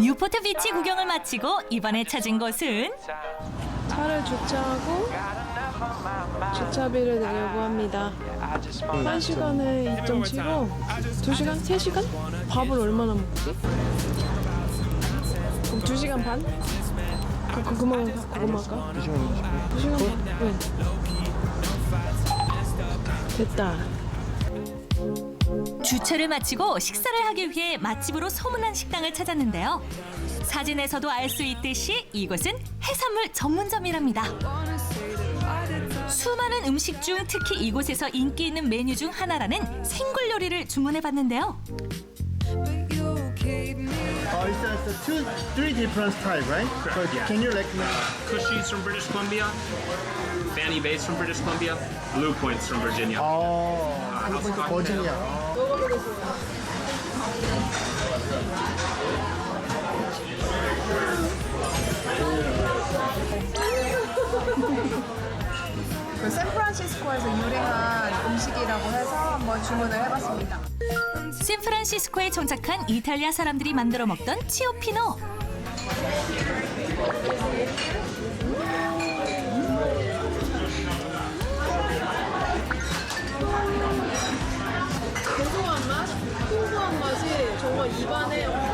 뉴포트 비치 구경을 마치고 이번에 찾은 곳은 차를 주차하고 주차비를 내려고 합니다. I just want 한 시간에 2.7로 두 시간? 세 시간? 밥을 얼마나 먹지? 그럼 두 시간 반? 그, 그, 그만, 그거만 할까? 두 시간 반? 두 시간 반? 응. 됐다. 주차를 마치고 식사를 하기 위해 맛집으로 소문난 식당을 찾았는데요. 사진에서도 알 수 있듯이 이곳은 해산물 전문점이랍니다. 수많은 음식 중 특히 이곳에서 인기 있는 메뉴 중 하나라는 생굴 요리를 주문해 봤는데요. Oh, it's, uh, it's uh, two, three different type, right? So can you recommend? Cushies from British Columbia, Fanny Bays from British Columbia, Blue Points from Virginia. Oh, house cocktail. 버지니아. 그 샌프란시스코에서 유행한 음식이라고 해서 한번 주문을 해봤습니다. 샌프란시스코에 정착한 이탈리아 사람들이 만들어 먹던 치오피노. 이번에